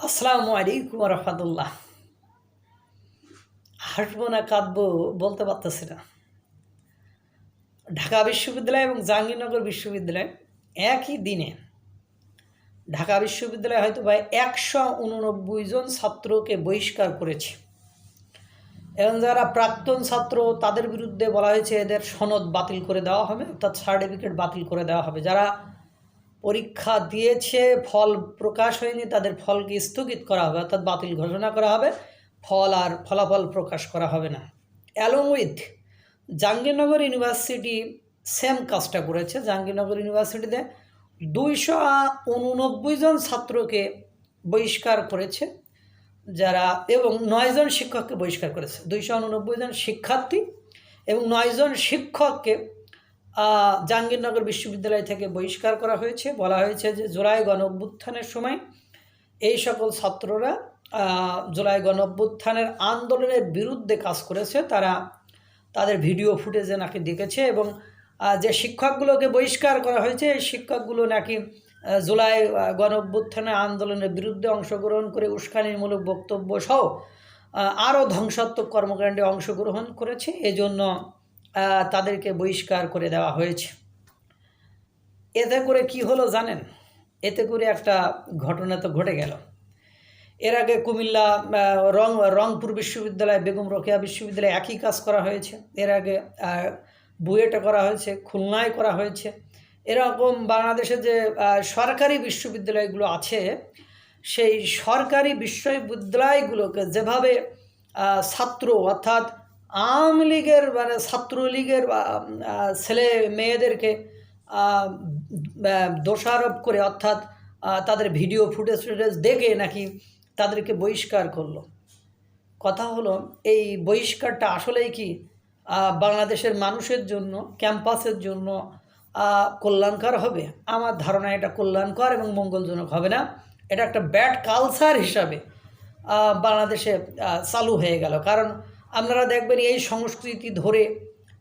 আসসালামু আলাইকুম রহমতুল্লাহ। হাসবো না, কাঁদবো বলতে পারতেছি না। ঢাকা বিশ্ববিদ্যালয় এবং জাহাঙ্গীরনগর বিশ্ববিদ্যালয় একই দিনে। ঢাকা বিশ্ববিদ্যালয় হয়তো বা একশো উননব্বই জন ছাত্রকে বহিষ্কার করেছে। এবং যারা প্রাক্তন ছাত্র, তাদের বিরুদ্ধে বলা হয়েছে এদের সনদ বাতিল করে দেওয়া হবে, অর্থাৎ সার্টিফিকেট বাতিল করে দেওয়া হবে। যারা পরীক্ষা দিয়েছে, ফল প্রকাশ হয়নি, তাদের ফলকে স্থগিত করা হবে, অর্থাৎ বাতিল ঘোষণা করা হবে, ফল আর ফলাফল প্রকাশ করা হবে না। Along with Jahangirnagar university same কাজটা করেছে। জাহাঙ্গীরনগর ইউনিভার্সিটিতে দুইশো উননব্বই জন ছাত্রকে বহিষ্কার করেছে, যারা এবং নয়জন শিক্ষককে বহিষ্কার করেছে। দুইশো উননব্বই জন শিক্ষার্থী এবং নয়জন শিক্ষককে জাহাঙ্গীরনগর বিশ্ববিদ্যালয় থেকে বহিষ্কার করা হয়েছে। বলা হয়েছে যে জুলাই গণ অভ্যুত্থানের সময় এই সকল ছাত্ররা জুলাই গণ অভ্যুত্থানের আন্দোলনের বিরুদ্ধে কাজ করেছে। তারা তাদের ভিডিও ফুটেজে নাকি দেখেছে এবং যে শিক্ষকগুলোকে বহিষ্কার করা হয়েছে, এই শিক্ষকগুলো নাকি জুলাই গণ অভ্যুত্থানের আন্দোলনের বিরুদ্ধে অংশগ্রহণ করে উস্কানিমূলক বক্তব্য সহ আরও ধ্বংসাত্মক কর্মকাণ্ডে অংশগ্রহণ করেছে। এজন্য তাদেরকে বহিষ্কার করে দেওয়া হয়েছে। এতে করে কি হলো জানেন? এতে করে একটা ঘটনা তো ঘটে গেল। এর আগে কুমিল্লা রং, রংপুর বিশ্ববিদ্যালয়, বেগম রোকেয়া বিশ্ববিদ্যালয়ে একই কাজ করা হয়েছে। এর আগে বুয়েটে করা হয়েছে, খুলনায় করা হয়েছে। এরকম বাংলাদেশে যে সরকারি বিশ্ববিদ্যালয়গুলো আছে, সেই সরকারি বিশ্ববিদ্যালয়গুলোকে যেভাবে ছাত্র অর্থাৎ আওয়ামী লীগের মানে ছাত্রলীগের ছেলে মেয়েদেরকে দোষারোপ করে অর্থাৎ তাদের ভিডিও ফুটেজ ফুটেজ দেখে নাকি তাদেরকে বহিষ্কার করল। কথা হলো, এই বহিষ্কারটা আসলেই কি বাংলাদেশের মানুষের জন্য, ক্যাম্পাসের জন্য কল্যাণকর হবে? আমার ধারণা এটা কল্যাণকর এবং মঙ্গলজনক হবে না। এটা একটা ব্যাড কালচার হিসাবে বাংলাদেশে চালু হয়ে গেল। কারণ আপনারা দেখবেন এই সংস্কৃতি ধরে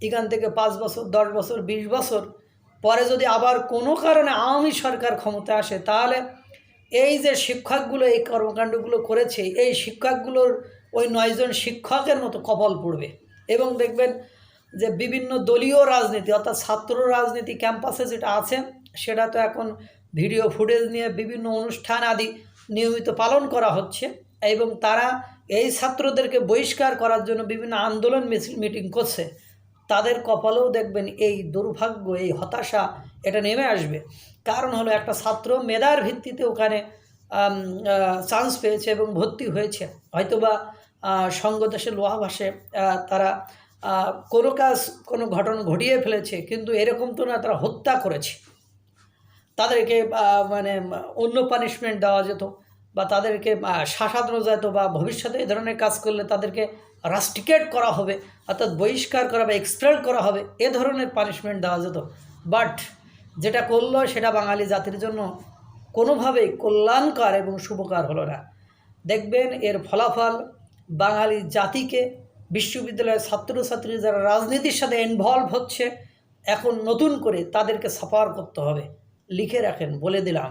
এখান থেকে পাঁচ বছর, দশ বছর, বিশ বছর, পরে যদি আবার কোনো কারণে আওয়ামী সরকার ক্ষমতা আসে, তাহলে এই যে শিক্ষকগুলো, এই কর্মকাণ্ডগুলো করেছে, এই শিক্ষকগুলোর ওই নয়জন শিক্ষকের মতো কপাল পড়বে। এবং দেখবেন যে বিভিন্ন দলীয় রাজনীতি, অর্থাৎ ছাত্র রাজনীতি ক্যাম্পাসে যেটা আছে, সেটা তো এখন ভিডিও ফুটেজ নিয়ে বিভিন্ন অনুষ্ঠান আদি নিয়মিত পালন করা হচ্ছে। এবং তারা এই ছাত্রদেরকে বহিষ্কার করার জন্য বিভিন্ন আন্দোলন মিছিল মিটিং করছে তাদের কপালেও দেখবেন এই দুর্ভাগ্য এই হতাশা এটা নেমে আসবে। কারণ হলো একটা ছাত্র মেধার ভিত্তিতে ওখানে চান্স পেয়েছে এবং ভর্তি হয়েছে। হয়তোবা আহ, সঙ্গদেশের লোহাভাসে আহ, তারা কোনো কাজ কোনো ঘটনা ঘটিয়ে ফেলেছে কিন্তু এরকম তো না তারা হত্যা করেছে। তাদেরকে মানে অন্য পানিশমেন্ট দেওয়া যেত। বা তাদেরকে শাসানো যেত বা ভবিষ্যতে এই ধরনের কাজ করলে তাদেরকে রাস্টিকেট করা হবে, অর্থাৎ বহিষ্কার করা বা এক্সপেল করা হবে, এ ধরনের পানিশমেন্ট দেওয়া যেত। বাট যেটা করল সেটা বাঙালি জাতির জন্য কোনোভাবেই কল্যাণকর এবং শুভকার হলো না। দেখবেন এর ফলাফল বাঙালি জাতিকে, বিশ্ববিদ্যালয়ের ছাত্রছাত্রী যারা রাজনীতির সাথে ইনভলভ হচ্ছে, এখন নতুন করে তাদেরকে সাফার করতে হবে। লিখে রাখেন, বলে দিলাম।